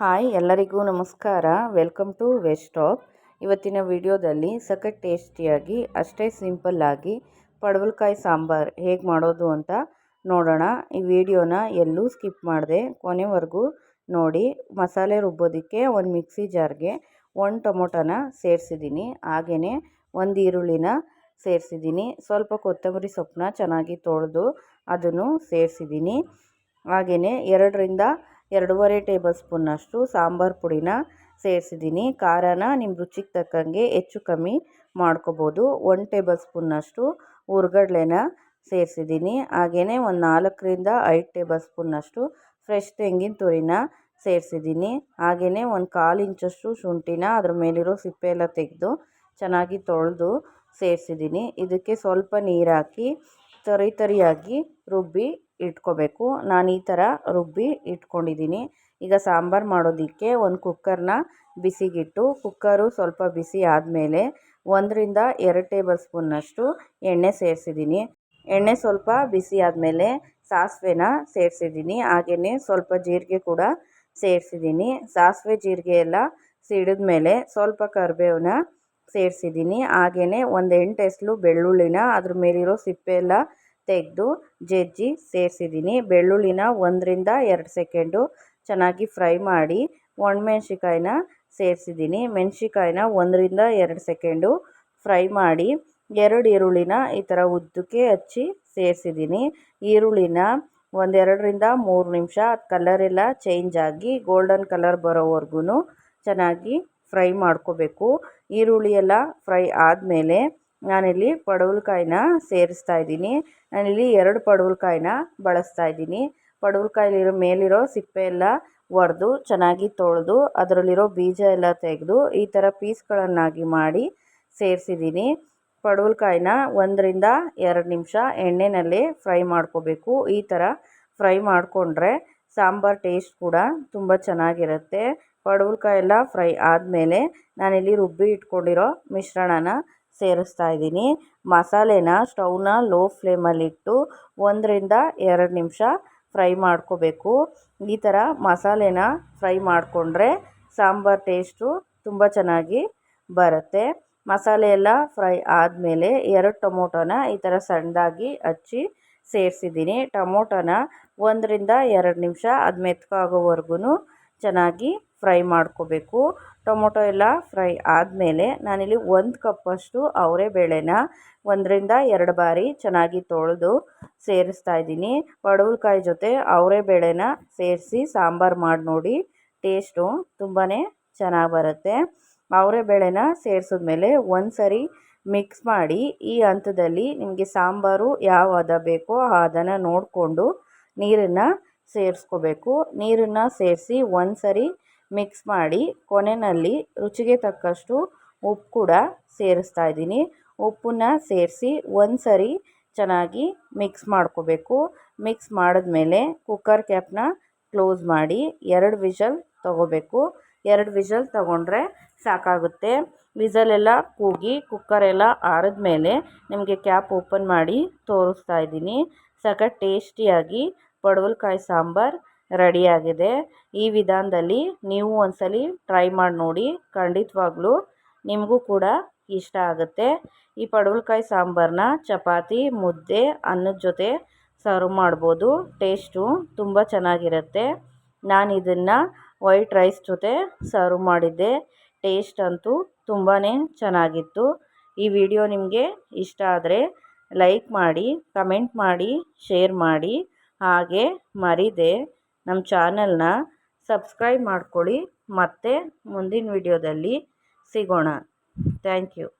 Hi, ಎಲ್ಲರಿಗೂ ನಮಸ್ಕಾರ. Welcome to ವೆಸ್ಟಾಪ್ ಇವತ್ತಿನ ವಿಡಿಯೋದಲ್ಲಿ ಸಖತ್ ಟೇಸ್ಟಿಯಾಗಿ, ಅಷ್ಟೇ ಸಿಂಪಲ್ಲಾಗಿ ಪಡವಲಕಾಯಿ ಸಾಂಬಾರು ಹೇಗೆ ಮಾಡೋದು ಅಂತ ನೋಡೋಣ. ಈ ವಿಡಿಯೋನ ಎಲ್ಲೂ ಸ್ಕಿಪ್ ಮಾಡಿದೆ, ಕೊನೆವರೆಗೂ ನೋಡಿ. ಮಸಾಲೆ ರುಬ್ಬೋದಕ್ಕೆ ಒಂದು ಮಿಕ್ಸಿ ಜಾರ್ಗೆ ಒಂದು ಟೊಮೊಟೊನ ಸೇರಿಸಿದ್ದೀನಿ. ಹಾಗೆಯೇ ಒಂದು ಈರುಳ್ಳಿನ ಸೇರಿಸಿದ್ದೀನಿ. ಸ್ವಲ್ಪ ಕೊತ್ತಂಬರಿ ಸೊಪ್ಪನ್ನ ಚೆನ್ನಾಗಿ ತೊಳೆದು ಅದನ್ನು ಸೇರಿಸಿದ್ದೀನಿ. ಹಾಗೆಯೇ ಎರಡರಿಂದ ಎರಡೂವರೆ ಟೇಬಲ್ ಸ್ಪೂನಷ್ಟು ಸಾಂಬಾರು ಪುಡಿನ ಸೇರಿಸಿದ್ದೀನಿ. ಖಾರನ ನಿಮ್ಮ ರುಚಿಗೆ ತಕ್ಕಂಗೆ ಹೆಚ್ಚು ಕಮ್ಮಿ ಮಾಡ್ಕೋಬೋದು. ಒನ್ ಟೇಬಲ್ ಸ್ಪೂನಷ್ಟು ಹುರ್ಗಡ್ಲೆನ ಸೇರಿಸಿದ್ದೀನಿ. ಹಾಗೆಯೇ ಒಂದು ನಾಲ್ಕರಿಂದ ಐದು ಟೇಬಲ್ ಸ್ಪೂನಷ್ಟು ಫ್ರೆಶ್ ತೆಂಗಿನ ತುರಿನ ಸೇರಿಸಿದ್ದೀನಿ. ಹಾಗೆಯೇ ಒಂದು ಕಾಲು ಇಂಚಷ್ಟು ಶುಂಠಿನ ಅದ್ರ ಮೇಲಿರೋ ಸಿಪ್ಪೆ ಎಲ್ಲ ತೆಗೆದು ಚೆನ್ನಾಗಿ ತೊಳೆದು ಸೇರಿಸಿದ್ದೀನಿ. ಇದಕ್ಕೆ ಸ್ವಲ್ಪ ನೀರು ಹಾಕಿ, ತರಿ ತರಿಯಾಗಿ ರುಬ್ಬಿ ಇಟ್ಕೋಬೇಕು. ನಾನು ಈ ಥರ ರುಬ್ಬಿ ಇಟ್ಕೊಂಡಿದ್ದೀನಿ ಈಗ ಸಾಂಬಾರು ಮಾಡೋದಕ್ಕೆ ಒಂದು ಕುಕ್ಕರ್ನ ಬಿಸಿಗಿಟ್ಟು, ಕುಕ್ಕರು ಸ್ವಲ್ಪ ಬಿಸಿ ಆದಮೇಲೆ ಒಂದರಿಂದ ಎರಡು ಟೇಬಲ್ ಸ್ಪೂನ್ನಷ್ಟು ಎಣ್ಣೆ ಸೇರಿಸಿದ್ದೀನಿ ಎಣ್ಣೆ ಸ್ವಲ್ಪ ಬಿಸಿ ಆದಮೇಲೆ ಸಾಸಿವೆನ ಸೇರಿಸಿದ್ದೀನಿ ಹಾಗೆಯೇ ಸ್ವಲ್ಪ ಜೀರಿಗೆ ಕೂಡ ಸೇರಿಸಿದ್ದೀನಿ ಸಾಸಿವೆ ಜೀರಿಗೆ ಎಲ್ಲ ಸಿಡಿದ ಮೇಲೆ ಸ್ವಲ್ಪ ಕರಿಬೇವನ್ನ ಸೇರಿಸಿದ್ದೀನಿ ಹಾಗೆಯೇ ಒಂದು ಎಂಟು ಎಸಳು ಬೆಳ್ಳುಳ್ಳಿನ, ಅದ್ರ ಮೇಲಿರೋ ಸಿಪ್ಪೆ ಎಲ್ಲ ತೆಗೆದು ಜಜ್ಜಿ ಸೇರಿಸಿದ್ದೀನಿ. ಬೆಳ್ಳುಳ್ಳಿನ ಒಂದರಿಂದ ಎರಡು ಸೆಕೆಂಡು ಚೆನ್ನಾಗಿ ಫ್ರೈ ಮಾಡಿ ಒಣಮೆಣ್ಸಿಕಾಯಿನ ಸೇರಿಸಿದ್ದೀನಿ. ಮೆಣ್ಸಿಕಾಯಿನ ಒಂದರಿಂದ ಎರಡು ಸೆಕೆಂಡು ಫ್ರೈ ಮಾಡಿ ಎರಡು ಈರುಳ್ಳಿನ ಈ ಥರ ಉದ್ದಕ್ಕೆ ಹಚ್ಚಿ ಸೇರಿಸಿದ್ದೀನಿ. ಈರುಳ್ಳಿನ ಒಂದೆರಡರಿಂದ ಮೂರು ನಿಮಿಷ ಕಲರೆಲ್ಲ ಚೇಂಜ್ ಆಗಿ ಗೋಲ್ಡನ್ ಕಲರ್ ಬರೋವರೆಗೂ ಚೆನ್ನಾಗಿ ಫ್ರೈ ಮಾಡ್ಕೋಬೇಕು. ಈರುಳ್ಳಿ ಎಲ್ಲ ಫ್ರೈ ಆದಮೇಲೆ ನಾನಿಲ್ಲಿ ಪಡವಲಕಾಯಿನ ಸೇರಿಸ್ತಾ ಇದ್ದೀನಿ. ನಾನಿಲ್ಲಿ ಎರಡು ಪಡವಲಕಾಯಿನ ಬಳಸ್ತಾ ಇದ್ದೀನಿ. ಪಡವಲಕಾಯಿಲಿರೋ ಮೇಲಿರೋ ಸಿಪ್ಪೆ ಎಲ್ಲ ಒಡೆದು ಚೆನ್ನಾಗಿ ತೊಳೆದು, ಅದರಲ್ಲಿರೋ ಬೀಜ ಎಲ್ಲ ತೆಗೆದು ಈ ಥರ ಪೀಸ್ಗಳನ್ನಾಗಿ ಮಾಡಿ ಸೇರಿಸಿದ್ದೀನಿ. ಪಡವಲಕಾಯಿನ ಒಂದರಿಂದ ಎರಡು ನಿಮಿಷ ಎಣ್ಣೆಯಲ್ಲಿ ಫ್ರೈ ಮಾಡ್ಕೋಬೇಕು. ಈ ಥರ ಫ್ರೈ ಮಾಡಿಕೊಂಡ್ರೆ ಸಾಂಬಾರು ಟೇಸ್ಟ್ ಕೂಡ ತುಂಬ ಚೆನ್ನಾಗಿರುತ್ತೆ. ಪಡವಲಕಾಯಿ ಎಲ್ಲ ಫ್ರೈ ಆದಮೇಲೆ ನಾನಿಲ್ಲಿ ರುಬ್ಬಿ ಇಟ್ಕೊಂಡಿರೋ ಮಿಶ್ರಣನ ಸೇರಿಸ್ತಾ ಇದ್ದೀನಿ. ಮಸಾಲೆನ ಸ್ಟೌವ್ನ ಲೋ ಫ್ಲೇಮಲ್ಲಿಟ್ಟು ಒಂದರಿಂದ ಎರಡು ನಿಮಿಷ ಫ್ರೈ ಮಾಡ್ಕೋಬೇಕು. ಈ ಥರ ಮಸಾಲೆನ ಫ್ರೈ ಮಾಡಿಕೊಂಡ್ರೆ ಸಾಂಬಾರು ಟೇಸ್ಟು ತುಂಬ ಚೆನ್ನಾಗಿ ಬರುತ್ತೆ. ಮಸಾಲೆ ಎಲ್ಲ ಫ್ರೈ ಆದಮೇಲೆ ಎರಡು ಟೊಮೊಟೊನ ಈ ಥರ ಸಣ್ಣದಾಗಿ ಹಚ್ಚಿ ಸೇರಿಸಿದ್ದೀನಿ. ಟೊಮೊಟೊನ ಒಂದರಿಂದ ಎರಡು ನಿಮಿಷ ಅದು ಮೆತ್ತಗಾಗೋವರೆಗೂ ಚೆನ್ನಾಗಿ ಫ್ರೈ ಮಾಡ್ಕೋಬೇಕು. ಟೊಮೊಟೊ ಎಲ್ಲ ಫ್ರೈ ಆದಮೇಲೆ ನಾನಿಲ್ಲಿ ಒಂದು ಕಪ್ಪಷ್ಟು ಅವರೆಬೇಳೆನ ಒಂದರಿಂದ ಎರಡು ಬಾರಿ ಚೆನ್ನಾಗಿ ತೊಳೆದು ಸೇರಿಸ್ತಾ ಇದ್ದೀನಿ. ಪಡವಲ್ಕಾಯಿ ಜೊತೆ ಅವರೆಬೇಳೆನ ಸೇರಿಸಿ ಸಾಂಬಾರು ಮಾಡಿ ನೋಡಿ, ಟೇಸ್ಟು ತುಂಬಾ ಚೆನ್ನಾಗಿ ಬರುತ್ತೆ. ಅವರೆಬೇಳೆನ ಸೇರಿಸಿದ್ಮೇಲೆ ಒಂದು ಸರಿ ಮಿಕ್ಸ್ ಮಾಡಿ ಈ ಹಂತದಲ್ಲಿ ನಿಮಗೆ ಸಾಂಬಾರು ಯಾವ ಬೇಕೋ ಆ ಹದನ ನೋಡಿಕೊಂಡು ನೀರನ್ನು ಸೇರಿಸ್ಕೋಬೇಕು. ನೀರನ್ನು ಸೇರಿಸಿ ಒಂದು ಸರಿ ಮಿಕ್ಸ್ ಮಾಡಿ ಕೊನೆಯಲ್ಲಿ ರುಚಿಗೆ ತಕ್ಕಷ್ಟು ಉಪ್ಪು ಕೂಡ ಸೇರಿಸ್ತಾ ಇದ್ದೀನಿ. ಉಪ್ಪನ್ನ ಸೇರಿಸಿ ಒಂದು ಸರಿ ಚೆನ್ನಾಗಿ ಮಿಕ್ಸ್ ಮಾಡ್ಕೋಬೇಕು. ಮಿಕ್ಸ್ ಮಾಡಿದ್ಮೇಲೆ ಕುಕ್ಕರ್ ಕ್ಯಾಪ್ನ ಕ್ಲೋಸ್ ಮಾಡಿ ಎರಡು ವಿಷಲ್ ತೊಗೋಬೇಕು. ಎರಡು ವಿಷಲ್ ತೊಗೊಂಡ್ರೆ ಸಾಕಾಗುತ್ತೆ. ವಿಸಲೆಲ್ಲ ಕೂಗಿ ಕುಕ್ಕರೆಲ್ಲ ಆರಿದ್ಮೇಲೆ ನಿಮಗೆ ಕ್ಯಾಪ್ ಓಪನ್ ಮಾಡಿ ತೋರಿಸ್ತಾ ಇದ್ದೀನಿ. ಸಖತ್ ಟೇಸ್ಟಿಯಾಗಿ ಪಡವಲಕಾಯಿ ಸಾಂಬಾರು ರೆಡಿಯಾಗಿದೆ ಈ ವಿಧಾನದಲ್ಲಿ ನೀವು ಒಂದ್ಸಲ ಟ್ರೈ ಮಾಡಿ ನೋಡಿ. ಖಂಡಿತವಾಗ್ಲೂ ನಿಮಗೂ ಕೂಡ ಇಷ್ಟ ಆಗುತ್ತೆ. ಈ ಪಡವಲಕಾಯಿ ಸಾಂಬಾರನ್ನ ಚಪಾತಿ, ಮುದ್ದೆ, ಅನ್ನದ ಜೊತೆ ಸರ್ವ್ ಮಾಡ್ಬೋದು. ಟೇಸ್ಟು ತುಂಬ ಚೆನ್ನಾಗಿರುತ್ತೆ. ನಾನು ಇದನ್ನು ವೈಟ್ ರೈಸ್ ಜೊತೆ ಸರ್ವ್ ಮಾಡಿದ್ದೆ. ಟೇಸ್ಟ್ ಅಂತೂ ತುಂಬಾ ಚೆನ್ನಾಗಿತ್ತು. ಈ ವಿಡಿಯೋ ನಿಮಗೆ ಇಷ್ಟ ಆದರೆ ಲೈಕ್ ಮಾಡಿ, ಕಮೆಂಟ್ ಮಾಡಿ, ಶೇರ್ ಮಾಡಿ. ಹಾಗೆ ಮರಿದೆ. ನಮ್ಮ ಚಾನಲ್ನ ಸಬ್ಸ್ಕ್ರೈಬ್ ಮಾಡ್ಕೊಳ್ಳಿ. ಮತ್ತೆ ಮುಂದಿನ ವಿಡಿಯೋದಲ್ಲಿ ಸಿಗೋಣ. Thank you.